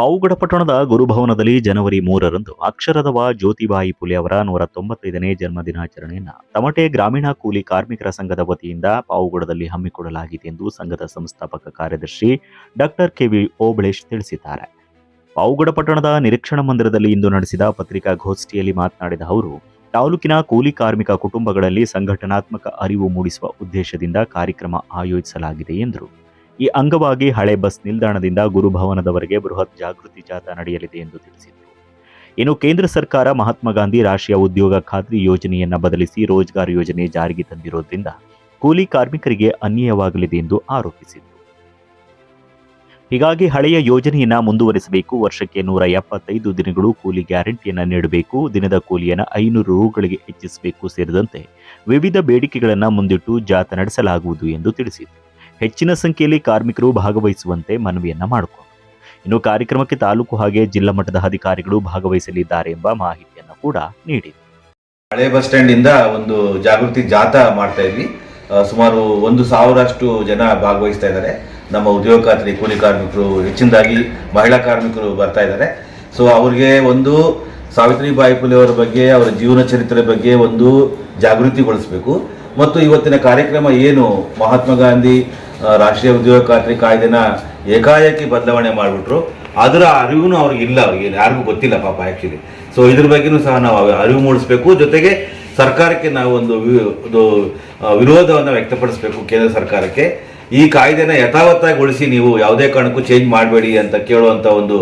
ಪಾವುಗಡ ಪಟ್ಟಣದ ಗುರುಭವನದಲ್ಲಿ ಜನವರಿ ಮೂರರಂದು ಅಕ್ಷರದವ ಜ್ಯೋತಿಬಾಯಿ ಪುಲೆ ಅವರ ನೂರ ತೊಂಬತ್ತೈದನೇ ಜನ್ಮ ದಿನಾಚರಣೆಯನ್ನು ತಮಟೆ ಗ್ರಾಮೀಣ ಕೂಲಿ ಕಾರ್ಮಿಕರ ಸಂಘದ ವತಿಯಿಂದ ಪಾವುಗಡದಲ್ಲಿ ಹಮ್ಮಿಕೊಳ್ಳಲಾಗಿದೆ ಎಂದು ಸಂಘದ ಸಂಸ್ಥಾಪಕ ಕಾರ್ಯದರ್ಶಿ ಡಾಕ್ಟರ್ ಕೆವಿ ಓಬಳೇಶ್ ತಿಳಿಸಿದ್ದಾರೆ. ಪಾವುಗಡ ಪಟ್ಟಣದ ನಿರೀಕ್ಷಣಾ ಮಂದಿರದಲ್ಲಿ ಇಂದು ನಡೆಸಿದ ಪತ್ರಿಕಾಗೋಷ್ಠಿಯಲ್ಲಿ ಮಾತನಾಡಿದ ಅವರು, ತಾಲೂಕಿನ ಕೂಲಿ ಕಾರ್ಮಿಕ ಕುಟುಂಬಗಳಲ್ಲಿ ಸಂಘಟನಾತ್ಮಕ ಅರಿವು ಮೂಡಿಸುವ ಉದ್ದೇಶದಿಂದ ಕಾರ್ಯಕ್ರಮ ಆಯೋಜಿಸಲಾಗಿದೆ ಎಂದರು. ಈ ಅಂಗವಾಗಿ ಹಳೆ ಬಸ್ ನಿಲ್ದಾಣದಿಂದ ಗುರುಭವನದವರೆಗೆ ಬೃಹತ್ ಜಾಗೃತಿ ಜಾಥಾ ನಡೆಯಲಿದೆ ಎಂದು ತಿಳಿಸಿದರು. ಇನ್ನು ಕೇಂದ್ರ ಸರ್ಕಾರ ಮಹಾತ್ಮ ಗಾಂಧಿ ರಾಷ್ಟ್ರೀಯ ಉದ್ಯೋಗ ಖಾತ್ರಿ ಯೋಜನೆಯನ್ನು ಬದಲಿಸಿ ರೋಜ್ಗಾರ್ ಯೋಜನೆ ಜಾರಿಗೆ ತಂದಿರೋದ್ರಿಂದ ಕೂಲಿ ಕಾರ್ಮಿಕರಿಗೆ ಅನ್ಯಾಯವಾಗಲಿದೆ ಎಂದು ಆರೋಪಿಸಿದರು. ಹೀಗಾಗಿ ಹಳೆಯ ಯೋಜನೆಯನ್ನು ಮುಂದುವರಿಸಬೇಕು, ವರ್ಷಕ್ಕೆ ನೂರ ಎಪ್ಪತ್ತೈದು ದಿನಗಳು ಕೂಲಿ ಗ್ಯಾರಂಟಿಯನ್ನು ನೀಡಬೇಕು, ದಿನದ ಕೂಲಿಯನ್ನು ಐನೂರು ರೂಗಳಿಗೆ ಹೆಚ್ಚಿಸಬೇಕು ಸೇರಿದಂತೆ ವಿವಿಧ ಬೇಡಿಕೆಗಳನ್ನು ಮುಂದಿಟ್ಟು ಜಾಥಾ ನಡೆಸಲಾಗುವುದು ಎಂದು ತಿಳಿಸಿದರು. ಹೆಚ್ಚಿನ ಸಂಖ್ಯೆಯಲ್ಲಿ ಕಾರ್ಮಿಕರು ಭಾಗವಹಿಸುವಂತೆ ಮನವಿಯನ್ನ ಮಾಡಿಕೊಂಡರು. ಇನ್ನು ಕಾರ್ಯಕ್ರಮಕ್ಕೆ ತಾಲೂಕು ಹಾಗೆ ಜಿಲ್ಲಾ ಮಟ್ಟದ ಅಧಿಕಾರಿಗಳು ಭಾಗವಹಿಸಲಿದ್ದಾರೆ ಎಂಬ ಮಾಹಿತಿಯನ್ನು ಕೂಡ ನೀಡಿದೆ ಹಳೆ ಬಸ್ ಸ್ಟ್ಯಾಂಡ್ ಇಂದ ಒಂದು ಜಾಗೃತಿ ಜಾಥಾ ಮಾಡ್ತಾ ಇದ್ವಿ. ಸುಮಾರು ಒಂದು ಸಾವಿರಷ್ಟು ಜನ ಭಾಗವಹಿಸ್ತಾ ಇದ್ದಾರೆ. ನಮ್ಮ ಉದ್ಯೋಗ ಖಾತ್ರಿ ಕೂಲಿ ಕಾರ್ಮಿಕರು, ಹೆಚ್ಚಿನದಾಗಿ ಮಹಿಳಾ ಕಾರ್ಮಿಕರು ಬರ್ತಾ ಇದ್ದಾರೆ. ಸೊ ಅವ್ರಿಗೆ ಒಂದು ಸಾವಿತ್ರಿಬಾಯಿ ಪುಲೆ ಅವರ ಬಗ್ಗೆ, ಅವರ ಜೀವನ ಚರಿತ್ರೆ ಬಗ್ಗೆ ಒಂದು ಜಾಗೃತಿಗೊಳಿಸಬೇಕು. ಮತ್ತು ಇವತ್ತಿನ ಕಾರ್ಯಕ್ರಮ ಏನು? ಮಹಾತ್ಮ ಗಾಂಧಿ ರಾಷ್ಟ್ರೀಯ ಉದ್ಯೋಗ ಖಾತ್ರಿ ಕಾಯ್ದೆನ ಏಕಾಏಕಿ ಬದಲಾವಣೆ ಮಾಡಿಬಿಟ್ರು. ಅದರ ಅರಿವು ಅವ್ರಿಗೆ ಇಲ್ಲ, ಅವ್ರಿಗೆ ಯಾರಿಗೂ ಗೊತ್ತಿಲ್ಲ ಪಾಪ ಆ್ಯಕ್ಚುಲಿ ಸೊ ಇದ್ರ ಬಗ್ಗೆನೂ ಸಹ ನಾವು ಅರಿವು ಮೂಡಿಸ್ಬೇಕು. ಜೊತೆಗೆ ಸರ್ಕಾರಕ್ಕೆ ನಾವು ಒಂದು ಒಂದು ವಿರೋಧವನ್ನು ವ್ಯಕ್ತಪಡಿಸಬೇಕು ಕೇಂದ್ರ ಸರ್ಕಾರಕ್ಕೆ. ಈ ಕಾಯ್ದೆನ ಯಥಾವತ್ತಾಗಿಗೊಳಿಸಿ ನೀವು ಯಾವುದೇ ಕಾರಣಕ್ಕೂ ಚೇಂಜ್ ಮಾಡಬೇಡಿ ಅಂತ ಕೇಳುವಂಥ ಒಂದು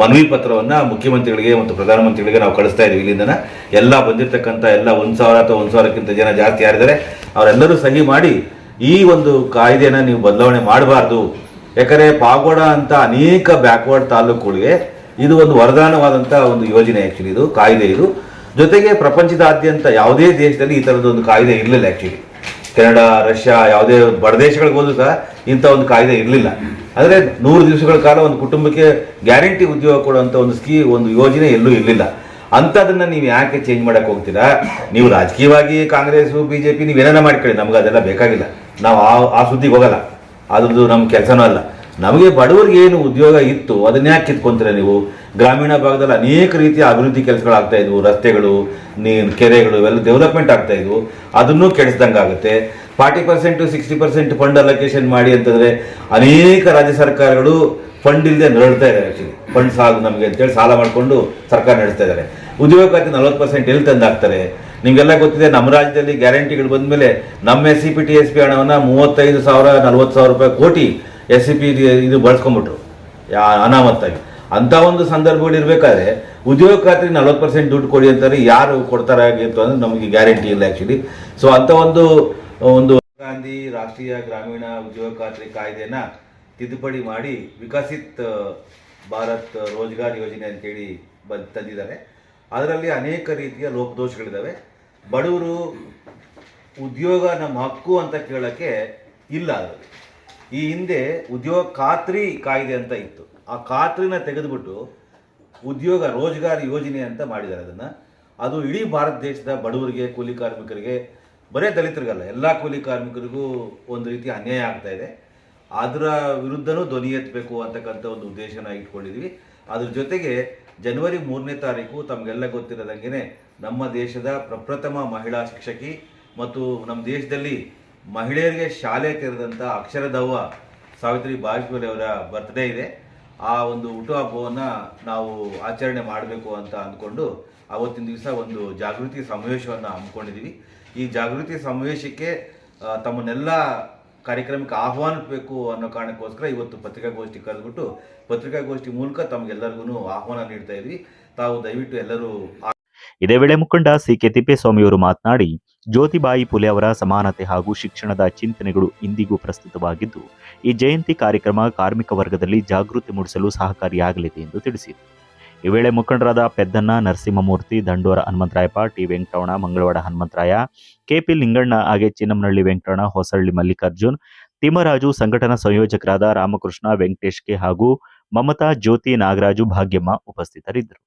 ಮನವಿ ಪತ್ರವನ್ನು ಮುಖ್ಯಮಂತ್ರಿಗಳಿಗೆ ಮತ್ತು ಪ್ರಧಾನಮಂತ್ರಿಗಳಿಗೆ ನಾವು ಕಳಿಸ್ತಾ ಇದ್ದೀವಿ ಇಲ್ಲಿಂದ ಎಲ್ಲ ಬಂದಿರತಕ್ಕಂಥ ಎಲ್ಲ ಒಂದು ಸಾವಿರ ಅಥವಾ ಒಂದು ಸಾವಿರಕ್ಕಿಂತ ಜನ ಜಾಸ್ತಿ ಯಾರಿದ್ದಾರೆ, ಅವರೆಲ್ಲರೂ ಸಹಿ ಮಾಡಿ ಈ ಒಂದು ಕಾಯ್ದೆನ ನೀವು ಬದಲಾವಣೆ ಮಾಡಬಾರ್ದು. ಯಾಕಂದರೆ ಪಾಗೋಡ ಅಂತ ಅನೇಕ ಬ್ಯಾಕ್ವರ್ಡ್ ತಾಲೂಕುಗಳಿಗೆ ಇದು ಒಂದು ವರದಾನವಾದಂಥ ಒಂದು ಯೋಜನೆ ಆ್ಯಕ್ಚುಲಿ ಇದು, ಕಾಯ್ದೆ ಇದು. ಜೊತೆಗೆ ಪ್ರಪಂಚದಾದ್ಯಂತ ಯಾವುದೇ ದೇಶದಲ್ಲಿ ಈ ಥರದ ಒಂದು ಕಾಯ್ದೆ ಇರಲಿಲ್ಲ ಆ್ಯಕ್ಚುಲಿ ಕೆನಡಾ, ರಷ್ಯಾ, ಯಾವುದೇ ಬಡ ಹೋದ್ರು ಸಹ ಇಂಥ ಒಂದು ಕಾಯ್ದೆ ಇರಲಿಲ್ಲ. ಆದರೆ ನೂರು ದಿವಸಗಳ ಕಾಲ ಒಂದು ಕುಟುಂಬಕ್ಕೆ ಗ್ಯಾರಂಟಿ ಉದ್ಯೋಗ ಕೊಡುವಂಥ ಒಂದು ಸ್ಕೀ, ಒಂದು ಯೋಜನೆ ಎಲ್ಲೂ ಇರಲಿಲ್ಲ. ಅಂಥದನ್ನ ನೀವು ಯಾಕೆ ಚೇಂಜ್ ಮಾಡಕ್ ಹೋಗ್ತೀರಾ? ನೀವು ರಾಜಕೀಯವಾಗಿ ಕಾಂಗ್ರೆಸ್ ಬಿ ಜೆ ಪಿ ಮಾಡ್ಕೊಳ್ಳಿ, ನಮ್ಗೆ ಅದೆಲ್ಲ ಬೇಕಾಗಿಲ್ಲ. ನಾವು ಆ ಆ ಸುದ್ದಿಗೆ ಹೋಗಲ್ಲ. ಅದ್ರದ್ದು ನಮ್ಮ ಕೆಲಸನೂ ಅಲ್ಲ. ನಮಗೆ ಬಡವರಿಗೆ ಏನು ಉದ್ಯೋಗ ಇತ್ತು, ಅದನ್ನ ಯಾಕೆ ಕಿತ್ಕೊಂತೀರ ನೀವು? ಗ್ರಾಮೀಣ ಭಾಗದಲ್ಲಿ ಅನೇಕ ರೀತಿಯ ಅಭಿವೃದ್ಧಿ ಕೆಲಸಗಳಾಗ್ತಾ ಇದ್ವು, ರಸ್ತೆಗಳು, ನೀನು ಕೆರೆಗಳು, ಇವೆಲ್ಲ ಡೆವಲಪ್ಮೆಂಟ್ ಆಗ್ತಾ ಇದ್ವು. ಅದನ್ನೂ ಕೆಡಿಸ್ದಂಗೆ ಆಗುತ್ತೆ. Forty percent, sixty percent fund allocation ಮಾಡಿ ಅಂತಂದ್ರೆ ಅನೇಕ ರಾಜ್ಯ ಸರ್ಕಾರಗಳು ಫಂಡ್ ಇಲ್ಲದೆ ನರಳ್ತಾ ಇದ್ದಾರೆ ಆಕ್ಚುಲಿ ಫಂಡ್ ಸಾಲ ನಮಗೆ ಅಂತೇಳಿ ಸಾಲ ಮಾಡಿಕೊಂಡು ಸರ್ಕಾರ ನಡೆಸ್ತಾ ಇದ್ದಾರೆ. ಉದ್ಯೋಗ ಖಾತೆ ನಲವತ್ತು ಪರ್ಸೆಂಟ್ ಎಲ್ಲಿ ತಂದಾಗ್ತಾರೆ ನಿಮಗೆಲ್ಲ ಗೊತ್ತಿದೆ ನಮ್ಮ ರಾಜ್ಯದಲ್ಲಿ ಗ್ಯಾರಂಟಿಗಳು ಬಂದಮೇಲೆ ನಮ್ಮ S C P T S P ಹಣವನ್ನು ಮೂವತ್ತೈದು ಸಾವಿರ, ನಲ್ವತ್ತು ಸಾವಿರ ರೂಪಾಯಿ ಕೋಟಿ ಎಸ್ ಸಿ ಪಿ ಇದು ಬಳಸ್ಕೊಂಬಿಟ್ರು ಯಾ ಅನಾಮತ್ತಾಗಿ. ಅಂತ ಒಂದು ಸಂದರ್ಭಗಳು ಇರಬೇಕಾದ್ರೆ ಉದ್ಯೋಗ ಖಾತ್ರಿ ನಲ್ವತ್ತು ಪರ್ಸೆಂಟ್ ದುಡ್ಡು ಕೊಡಿ ಅಂತಾರೆ, ಯಾರು ಕೊಡ್ತಾರೆ ಆಗಿತ್ತು ಅಂದ್ರೆ ನಮಗೆ ಗ್ಯಾರಂಟಿ ಇಲ್ಲ ಆ್ಯಕ್ಚುಲಿ ಸೊ ಅಂತ ಒಂದು ಒಂದು ಗಾಂಧಿ ರಾಷ್ಟ್ರೀಯ, ಗ್ರಾಮೀಣ ಉದ್ಯೋಗ ಖಾತ್ರಿ ಕಾಯ್ದೆನ ತಿದ್ದುಪಡಿ ಮಾಡಿ ವಿಕಸಿತ್ ಭಾರತ್ ರೋಜ್ಗಾರ್ ಯೋಜನೆ ಅಂತೇಳಿ ಬಂದ್ ತಂದಿದ್ದಾರೆ. ಅದರಲ್ಲಿ ಅನೇಕ ರೀತಿಯ ಲೋಪದೋಷಗಳಿದ್ದಾವೆ ಬಡವರು ಉದ್ಯೋಗ ನಮ್ಮ ಹಕ್ಕು ಅಂತ ಕೇಳೋಕ್ಕೆ ಇಲ್ಲ ಅದರಲ್ಲಿ ಈ ಹಿಂದೆ ಉದ್ಯೋಗ ಖಾತ್ರಿ ಕಾಯ್ದೆ ಅಂತ ಇತ್ತು. ಆ ಖಾತ್ರಿನ ತೆಗೆದುಬಿಟ್ಟು ಉದ್ಯೋಗ ರೋಜ್ಗಾರ್ ಯೋಜನೆ ಅಂತ ಮಾಡಿದ್ದಾರೆ ಅದನ್ನು. ಅದು ಇಡೀ ಭಾರತ ದೇಶದ ಬಡವರಿಗೆ, ಕೂಲಿ ಕಾರ್ಮಿಕರಿಗೆ, ಬರೇ ದಲಿತರಿಗಲ್ಲ, ಎಲ್ಲ ಕೂಲಿ ಕಾರ್ಮಿಕರಿಗೂ ಒಂದು ರೀತಿ ಅನ್ಯಾಯ ಆಗ್ತಾ ಇದೆ. ಅದರ ವಿರುದ್ಧನೂ ಧ್ವನಿ ಎತ್ತಬೇಕು ಅಂತಕ್ಕಂಥ ಒಂದು ಉದ್ದೇಶನ ಇಟ್ಕೊಂಡಿದ್ವಿ. ಅದ್ರ ಜೊತೆಗೆ ಜನವರಿ ಮೂರನೇ ತಾರೀಕು ತಮಗೆಲ್ಲ ಗೊತ್ತಿರೋದಂಗೆ ನಮ್ಮ ದೇಶದ ಪ್ರಪ್ರಥಮ ಮಹಿಳಾ ಶಿಕ್ಷಕಿ ಮತ್ತು ನಮ್ಮ ದೇಶದಲ್ಲಿ ಮಹಿಳೆಯರಿಗೆ ಶಾಲೆ ತೆರೆದಂಥ ಅಕ್ಷರದವ್ವ ಸಾವಿತ್ರಿ ಬಾಜಪೇಯಿ ಅವರ ಬರ್ತ್ಡೇ ಇದೆ. ಆ ಒಂದು ಹುಟ್ಟುಹಬ್ಬವನ್ನು ನಾವು ಆಚರಣೆ ಮಾಡಬೇಕು ಅಂತ ಅಂದ್ಕೊಂಡು ಅವತ್ತಿನ ದಿವಸ ಒಂದು ಜಾಗೃತಿ ಸಮಾವೇಶವನ್ನು ಹಮ್ಮಿಕೊಂಡಿದ್ದೀವಿ ಈ ಜಾಗೃತಿ ಸಮಾವೇಶಕ್ಕೆ ತಮ್ಮನ್ನೆಲ್ಲ ಕಾರ್ಯಕ್ರಮಕ್ಕೆ ಆಹ್ವಾನಿಸಬೇಕು ಅನ್ನೋ ಕಾರಣಕ್ಕೋಸ್ಕರ ಇವತ್ತು ಪತ್ರಿಕಾಗೋಷ್ಠಿ ಕರೆದ್ಬಿಟ್ಟು ಪತ್ರಿಕಾಗೋಷ್ಠಿ ಮೂಲಕ ತಮಗೆಲ್ಲರಿಗೂ ಆಹ್ವಾನ ನೀಡ್ತಾ ಇದ್ವಿ. ತಾವು ದಯವಿಟ್ಟು ಎಲ್ಲರೂ ಇದೇ ವೇಳೆ ಮುಖಂಡ ಸಿಕೆ ತಿಪ್ಪೇಸ್ವಾಮಿಯವರು ಮಾತನಾಡಿ, ಜ್ಯೋತಿಬಾಯಿ ಫುಲೆ ಅವರ ಸಮಾನತೆ ಹಾಗೂ ಶಿಕ್ಷಣದ ಚಿಂತನೆಗಳು ಇಂದಿಗೂ ಪ್ರಸ್ತುತವಾಗಿದ್ದು, ಈ ಜಯಂತಿ ಕಾರ್ಯಕ್ರಮ ಕಾರ್ಮಿಕ ವರ್ಗದಲ್ಲಿ ಜಾಗೃತಿ ಮೂಡಿಸಲು ಸಹಕಾರಿಯಾಗಲಿದೆ ಎಂದು ತಿಳಿಸಿದರು. ಈ ವೇಳೆ ಮುಖಂಡರಾದ Peddanna, Narasimhamurthy, Dandora Hanumantharayappa, T. Venkataramana, Mangalavada Hanumantharaya K P Linganna ಹಾಗೆ ಚಿನ್ನಮನಹಳ್ಳಿ ವೆಂಕಟರಣ ಹೊಸಳ್ಳಿ ಮಲ್ಲಿಕಾರ್ಜುನ್, ತಿಮ್ಮರಾಜು, ಸಂಘಟನಾ ಸಂಯೋಜಕರಾದ ರಾಮಕೃಷ್ಣ, ವೆಂಕಟೇಶ್ ಕೆ ಹಾಗೂ ಮಮತಾ ಜ್ಯೋತಿ ನಾಗರಾಜು ಭಾಗ್ಯಮ್ಮ ಉಪಸ್ಥಿತರಿದ್ದರು.